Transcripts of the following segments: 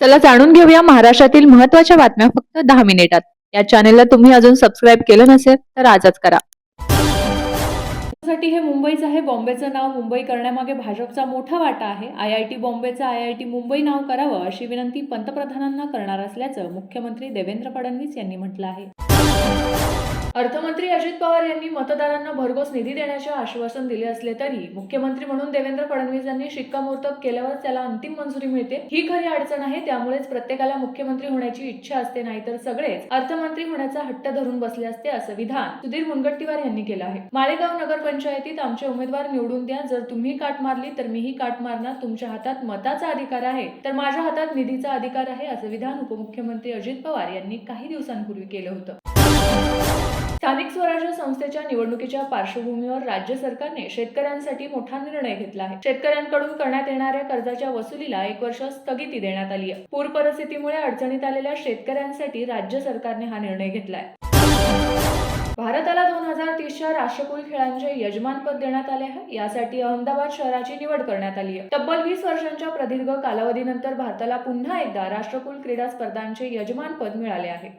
चला जाणून घेऊया महाराष्ट्रातील महत्त्वाच्या बातम्या फक्त दहा मिनिटात. या चॅनेलला तुम्ही अजून सबस्क्राईब केलं नसेल तर आजच करा. साठी हे मुंबईचं आहे. बॉम्बेचं नाव मुंबई करण्यामागे भाजपचा मोठा वाटा आहे. आय आय टी बॉम्बेचं आय आय टी मुंबई नाव करावं अशी विनंती पंतप्रधानांना करणार असल्याचं मुख्यमंत्री देवेंद्र फडणवीस यांनी म्हटलं आहे. अर्थमंत्री अजित पवार यांनी मतदारांना भरघोस निधी देण्याचे आश्वासन दिले असले तरी मुख्यमंत्री म्हणून देवेंद्र फडणवीस यांनी शिक्कामोर्तब केल्यावर त्याला अंतिम मंजुरी मिळते. ही खरी अडचण आहे त्यामुळेच प्रत्येकाला मुख्यमंत्री होण्याची इच्छा असते नाहीतर सगळेच अर्थमंत्री होण्याचा हट्ट धरून बसले असते असं विधान सुधीर मुनगंटीवार यांनी केलं आहे. मालेगाव नगरपंचायतीत आमचे उमेदवार निवडून द्या जर तुम्ही काट मारली तर मीही काट मारणार तुमच्या हातात मताचा अधिकार आहे तर माझ्या हातात निधीचा अधिकार आहे असं विधान उपमुख्यमंत्री अजित पवार यांनी काही दिवसांपूर्वी केलं होतं. स्थानिक स्वराज्य संस्थेच्या निवडणुकीच्या पार्श्वभूमीवर राज्य सरकारने शेतकऱ्यांसाठी मोठा निर्णय घेतला आहे. शेतकऱ्यांकडून करण्यात येणाऱ्या कर्जाच्या वसुलीला एक वर्ष स्थगिती देण्यात आली आहे. पूर परिस्थितीमुळे अडचणीत आलेल्या शेतकऱ्यांसाठी राज्य सरकारने हा निर्णय घेतलाय. भारताला दोन हजार तीसच्या राष्ट्रकुल खेळांचे यजमानपद देण्यात आले आहे. यासाठी अहमदाबाद शहराची निवड करण्यात आली आहे. तब्बल वीस वर्षांच्या प्रदीर्घ कालावधीनंतर भारताला पुन्हा एकदा राष्ट्रकुल क्रीडा स्पर्धांचे यजमानपद मिळाले आहे.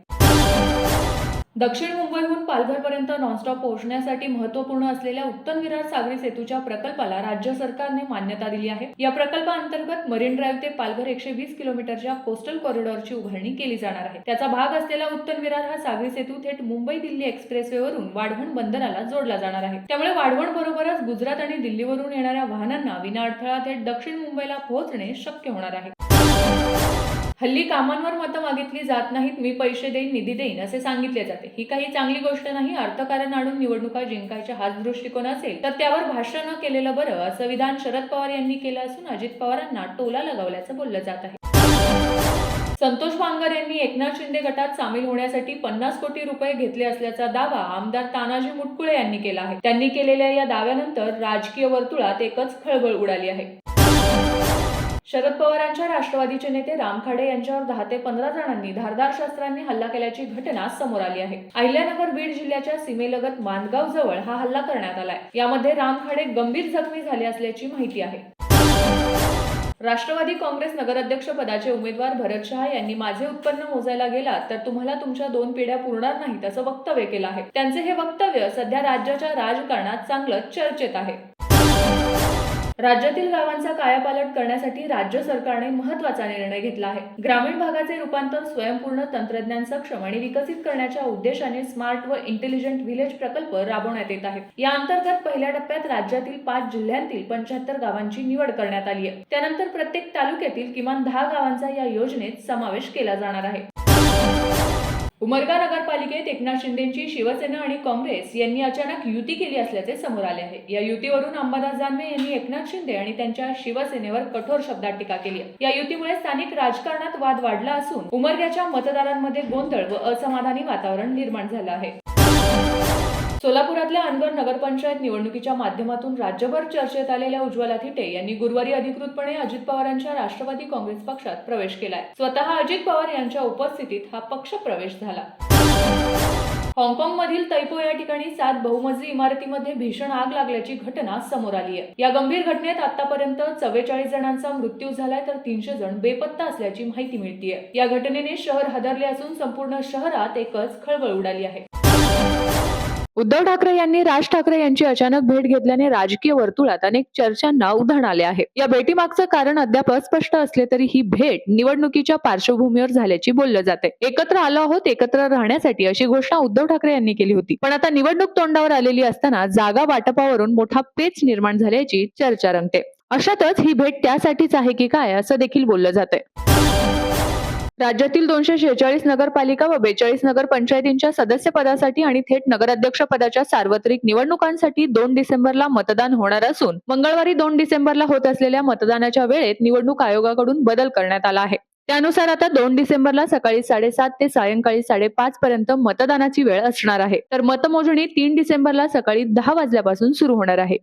दक्षिण मुंबईहून पालघरपर्यंत नॉनस्टॉप पोहोचण्यासाठी महत्त्वपूर्ण असलेल्या उत्तम विरार सागरी सेतूच्या प्रकल्पाला राज्य सरकारने मान्यता दिली आहे. या प्रकल्पाअंतर्गत मरीन ड्राईव्ह ते पालघर एकशे वीस किलोमीटरच्या कोस्टल कॉरिडॉरची उभारणी केली जाणार आहे. त्याचा भाग असलेला उत्तम विरार हा सागरी सेतू थेट मुंबई दिल्ली एक्सप्रेसवे वरून वाढवण बंदराला जोडला जाणार आहे. त्यामुळे वाढवण बरोबरच गुजरात आणि दिल्लीवरून येणाऱ्या वाहनांना विना अडथळा थेट दक्षिण मुंबईला पोहोचणे शक्य होणार आहे. हल्ली कामांवर मतं मागितली जात नाहीत मी पैसे देईन निधी देईन असे सांगितले जाते. ही काही चांगली गोष्ट नाही अर्थकारण आणून निवडणुका जिंकायच्या हाच दृष्टिकोन असेल तर त्यावर भाष्य न केलेलं बरं असं विधान शरद पवार यांनी केलं असून अजित पवारांना टोला लगावल्याचं बोललं जात आहे. संतोष बांगर यांनी एकनाथ शिंदे गटात सामील होण्यासाठी पन्नास कोटी रुपये घेतले असल्याचा दावा आमदार तानाजी मुटकुळे यांनी केला आहे. त्यांनी केलेल्या या दाव्यानंतर राजकीय वर्तुळात एकच खळबळ उडाली आहे. शरद पवारांच्या राष्ट्रवादीचे नेते राम खाडे यांच्यावर दहा ते पंधरा जणांनी धारदार शस्त्रांनी हल्ला केल्याची घटना समोर आली आहे. अहिल्यानगर बीड जिल्ह्याच्या सीमेलगत मानगाव जवळ हा हल्ला करण्यात आलाय. यामध्ये राम खाडे गंभीर जखमी झाले असल्याची माहिती आहे. राष्ट्रवादी काँग्रेस नगराध्यक्ष पदाचे उमेदवार भरत शहा यांनी माझे उत्पन्न मोजायला गेलात तर तुम्हाला तुमच्या दोन पिढ्या पुरणार नाहीत असं वक्तव्य केलं आहे. त्यांचे हे वक्तव्य सध्या राज्याच्या राजकारणात चांगलं चर्चेत आहे. राज्यातील गावांचा कायापालट करण्यासाठी राज्य सरकारने महत्त्वाचा निर्णय घेतला आहे. ग्रामीण भागाचे रूपांतर स्वयंपूर्ण तंत्रज्ञान सक्षम आणि विकसित करण्याच्या उद्देशाने स्मार्ट व इंटेलिजंट व्हिलेज प्रकल्प राबवण्यात येत आहे. या अंतर्गत पहिल्या टप्प्यात राज्यातील पाच जिल्ह्यांतील पंच्याहत्तर गावांची निवड करण्यात आली आहे. त्यानंतर प्रत्येक तालुक्यातील किमान दहा गावांचा या योजनेत समावेश केला जाणार आहे. उमरगा नगरपालिकेत एकनाथ शिंदेची शिवसेना आणि काँग्रेस यांनी अचानक युती केली असल्याचे समोर आले आहे. या युतीवरून अंबादास दानवे यांनी एकनाथ शिंदे आणि त्यांच्या शिवसेनेवर कठोर शब्दात टीका केली आहे. या युतीमुळे स्थानिक राजकारणात वाद वाढला असून उमरग्याच्या मतदारांमध्ये गोंधळ व असमाधानी वातावरण निर्माण झालं आहे. सोलापुरातल्या अनगर नगरपंचायत निवडणुकीच्या माध्यमातून राज्यभर चर्चेत आलेल्या उज्ज्वला थिटे यांनी गुरुवारी अधिकृतपणे अजित पवारांच्या राष्ट्रवादी काँग्रेस पक्षात प्रवेश केलाय. स्वतः अजित पवार यांच्या उपस्थितीत हा पक्ष प्रवेश झाला. हाँगकाँग मधील तैपो या ठिकाणी सात बहुमजली इमारतीमध्ये भीषण आग लागल्याची घटना समोर आली आहे. या गंभीर घटनेत आतापर्यंत चव्वेचाळीस जणांचा मृत्यू झालाय तर तीनशे जण बेपत्ता असल्याची माहिती मिळतीये. या घटनेने शहर हादरले असून संपूर्ण शहरात एकच खळबळ उडाली आहे. उद्धव ठाकरे यांनी राज ठाकरे यांची अचानक भेट घेतल्याने राजकीय वर्तुळात अनेक चर्चांना उधाण आले आहे. या भेटीमागचं कारण अद्याप अस्पष्ट असले तरी ही भेट निवडणुकीच्या पार्श्वभूमीवर झाल्याची बोललं जाते. एकत्र आलो आहोत एकत्र राहण्यासाठी अशी घोषणा उद्धव ठाकरे यांनी केली होती. पण आता निवडणूक तोंडावर आलेली असताना जागा वाटपावरून मोठा पेच निर्माण झाल्याची चर्चा रंगते. अशातच ही भेट त्यासाठीच आहे की काय असं देखील बोललं जातंय. राज्यातील दोनशे शेहेचाळीस नगरपालिका व बेचाळीस नगर पंचायतींच्या सदस्यपदासाठी आणि थेट नगराध्यक्ष पदाच्या सार्वत्रिक निवडणुकांसाठी दोन डिसेंबरला मतदान होणार असून मंगळवारी दोन डिसेंबरला होत असलेल्या मतदानाच्या वेळेत निवडणूक आयोगाकडून बदल करण्यात आला आहे. त्यानुसार आता दोन डिसेंबरला सकाळी साडेसात ते सायंकाळी साडेपाच पर्यंत मतदानाची वेळ असणार आहे. तर मतमोजणी तीन डिसेंबरला सकाळी दहा वाजल्यापासून सुरू होणार आहे.